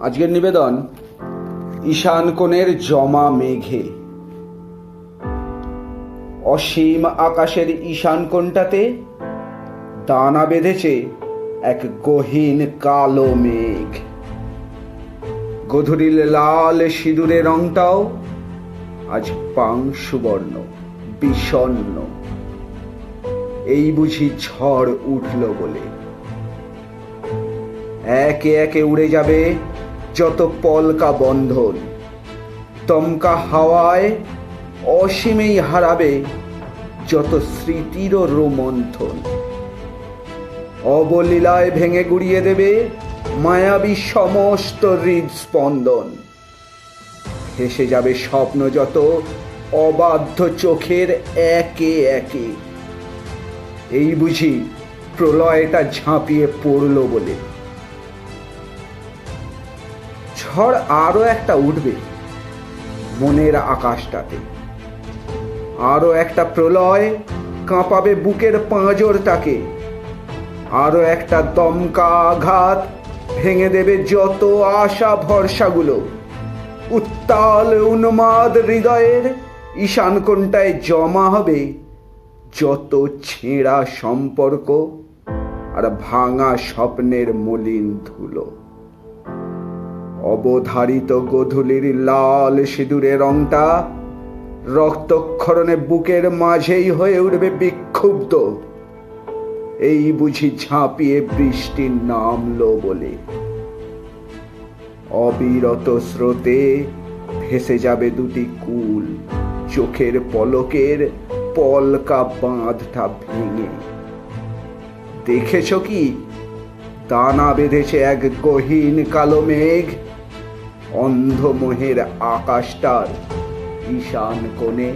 আজকের নিবেদন, ঈশান কোণের জমা মেঘে। অসীম আকাশের ঈশান কোণটাতে দানা বেঁধেছে এক গহীন কালো মেঘ। গধূলির লাল সিঁদুরের রংটাও আজ পাংশুবর্ণ, বিষণ্ণ। এই বুঝি ঝড় উঠল বলে। একে একে উড়ে যাবে যত পলকা বন্ধন তমকা হাওয়ায় অসীমেই হারাবে যত স্মৃতির রোমন্থন। অবলীলায় ভেঙে গুড়িয়ে দেবে মায়াবী সমস্ত হৃদস্পন্দন। হেসে যাবে স্বপ্ন যত অবাধ্য চোখের একে একে। এই বুঝি প্রলয়টা ঝাঁপিয়ে পড়ল বলে। ঝড় আরও একটা উঠবে মনের আকাশটাতে। আরও একটা প্রলয় কাঁপাবে বুকের পাঁজরটাকে। আরও একটা দমকা আঘাত ভেঙে দেবে যত আশা ভরসাগুলো। উত্তাল উন্মাদ হৃদয়ের ঈশান কোণটায় জমা হবে যত ছেঁড়া সম্পর্ক আর ভাঙা স্বপ্নের মলিন ধুলো। অবধারিত গধূলির লাল সিঁদুরের রংটা রক্তক্ষরণে বুকের মাঝেই হয়ে উঠবে বিক্ষুব্ধ। এই বুঝি ঝাঁপিয়ে বৃষ্টি নামলো বলে। অবিরত স্রোতে ভেসে যাবে দুটি কুল, চোখের পলকের পলকা বাঁধটা ভেঙে। দেখেছ কি? দানা বেঁধেছে এক গহীন কালো মেঘ অন্ধ মোহের আকাশটার ঈশান কোণে